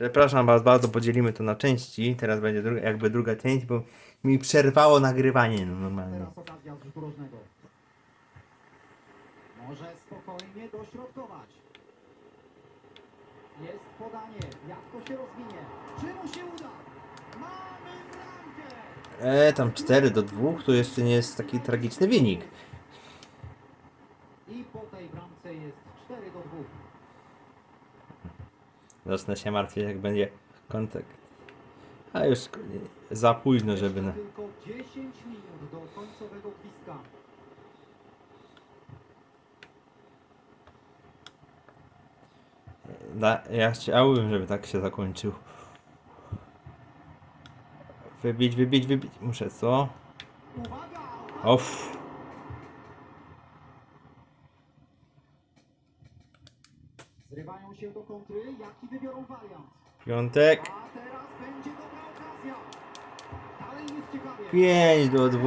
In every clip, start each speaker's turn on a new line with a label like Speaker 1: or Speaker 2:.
Speaker 1: Przepraszam was bardzo, podzielimy to na części. Teraz będzie druga, jakby druga część, bo mi przerwało nagrywanie no, normalnie.
Speaker 2: Teraz okazja z rzutu rożnego. Może spokojnie dośrodkować. Jest podanie. Jak to się rozwinie? Czy mu się uda? Mamy bramkę!
Speaker 1: E, tam 4 do 2 to jeszcze nie jest taki tragiczny wynik.
Speaker 2: I po tej bramce jest 4 do 2.
Speaker 1: Zacznę się martwić, jak będzie kontakt. A już za późno, żeby na...
Speaker 2: Tylko 10 minut do końcowego gwizdka.
Speaker 1: Da, ja chciałbym, żeby tak się zakończył. Wybić, wybić, wybić. Muszę co? Off.
Speaker 2: Zrywają się do kontry. Jaki wybiorą wariant?
Speaker 1: Piątek.
Speaker 2: A teraz będzie dobra okazja. Dalej jest ciekawie.
Speaker 1: 5 do 2.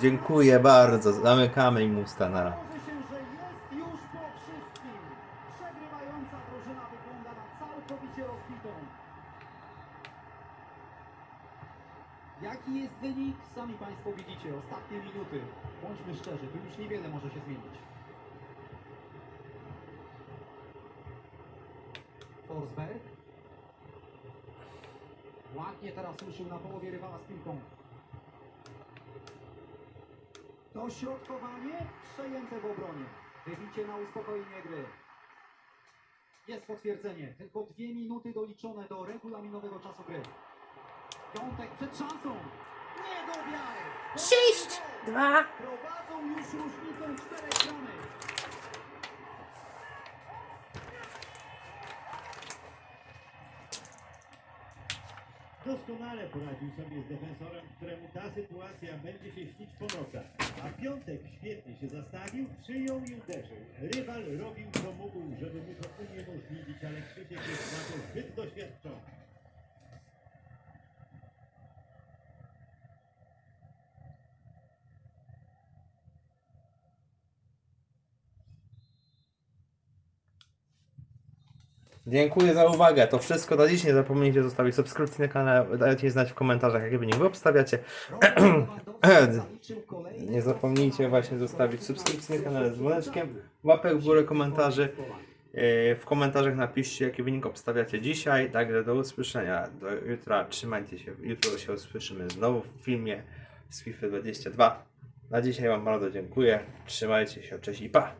Speaker 1: Dziękuję bardzo. Zamykamy im usta na raz.
Speaker 2: Okaże się, że jest już po wszystkim. Przegrywająca drużyna wygląda na całkowicie rozbitą. Jaki jest wynik? Sami Państwo widzicie. Ostatnie minuty. Bądźmy szczerzy, tu już niewiele może się zmienić. Forsberg. Ładnie teraz ruszył na połowie rywala z piłką. Dośrodkowanie przejęte w obronie. Wybicie na uspokojenie gry. Jest potwierdzenie. Tylko dwie minuty doliczone do regulaminowego czasu gry. Piątek przed szansą. Nie do wiary.
Speaker 1: Sześć, dwa.
Speaker 2: Prowadzą już różnicą czterech bramek.
Speaker 3: Doskonale poradził sobie z defensorem, któremu ta sytuacja będzie się śnić po nocach. A Piątek świetnie się zastawił, przyjął i uderzył. Rywal robił co mógł, żeby mu to uniemożliwić, ale Krzysiek jest na to zbyt doświadczony.
Speaker 1: Dziękuję za uwagę. To wszystko na dziś. Nie zapomnijcie zostawić subskrypcji na kanale. Dajcie znać w komentarzach, jakie wyniki wy obstawiacie. Nie zapomnijcie właśnie zostawić subskrypcji na kanale z dzwoneczkiem, łapek w górę, komentarzy. Yy, W komentarzach napiszcie, jaki wynik obstawiacie dzisiaj. Także do usłyszenia. Do jutra. Trzymajcie się. Jutro się usłyszymy znowu w filmie z FIFA 22. Na dzisiaj Wam bardzo dziękuję. Trzymajcie się. Cześć i pa!